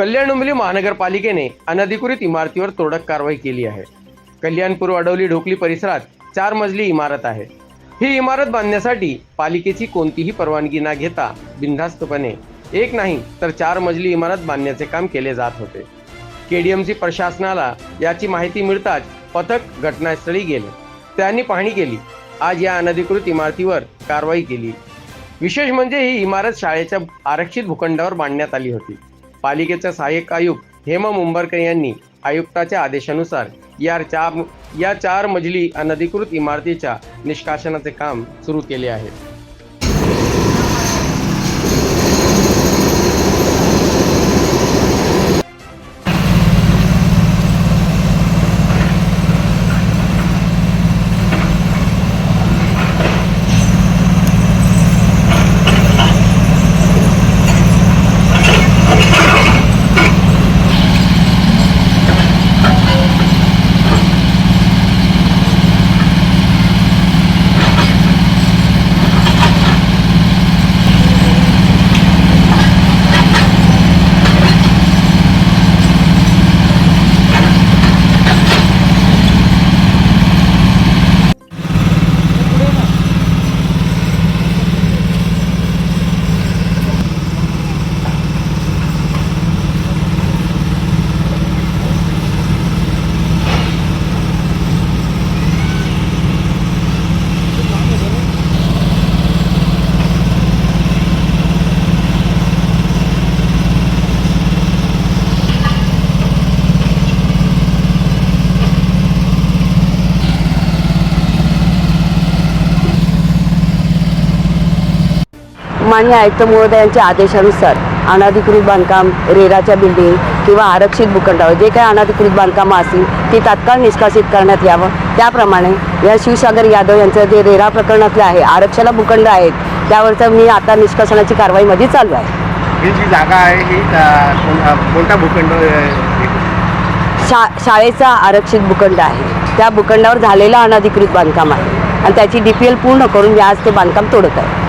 कल्याण डोंबिवली महानगरपालिकेने अनधिकृत इमारतीवर तोडक कारवाई केली आहे. कल्याणपूर अडवली ढोकली परिसरात चार मजली इमारत आहे. ही इमारत बांधण्यासाठी पालिकेची कोणतीही परवानगी न घेता बिनधास्तपणे एक नाही तर चार मजली इमारत बांधण्याचे काम केले जात होते. केडीएमसी प्रशासनाला याची माहिती मिळताच पथक घटनास्थळी गेले. त्यांनी पाहणी केली. आज या अनधिकृत इमारतीवर कारवाई केली. विशेष म्हणजे ही इमारत शाळेच्या आरक्षित भूखंडावर बांधण्यात आली होती. पालिकेचे सहाय्यक आयुक्त हेमा मुंबरकर यांनी आयुक्ताच्या आदेशानुसार या चार या चार मजली अनधिकृत इमारतीच्या निष्कासनाचे काम सुरू केले आहे. मान्य आयुक्त महोदयांच्या आदेशानुसार अनधिकृत बांधकाम रेराच्या बिल्डिंग किंवा आरक्षित भूखंडावर जे काही अनधिकृत बांधकामं असतील ती तात्काळ निष्कासित करण्यात यावं. त्याप्रमाणे या शिवसागर यादव यांचं जे रेरा प्रकरणातलं आहे आरक्षला भूखंड आहेत त्यावरचं मी आता निष्कासनाची कारवाईमध्ये चालू आहे. ही जी जागा आहे ही कोणता भूखंड शा शाळेचा आरक्षित भूखंड आहे. त्या भूखंडावर झालेलं अनधिकृत बांधकाम आहे. आणि त्याची डी पी एल पूर्ण करून मी आज ते बांधकाम तोडत आहे.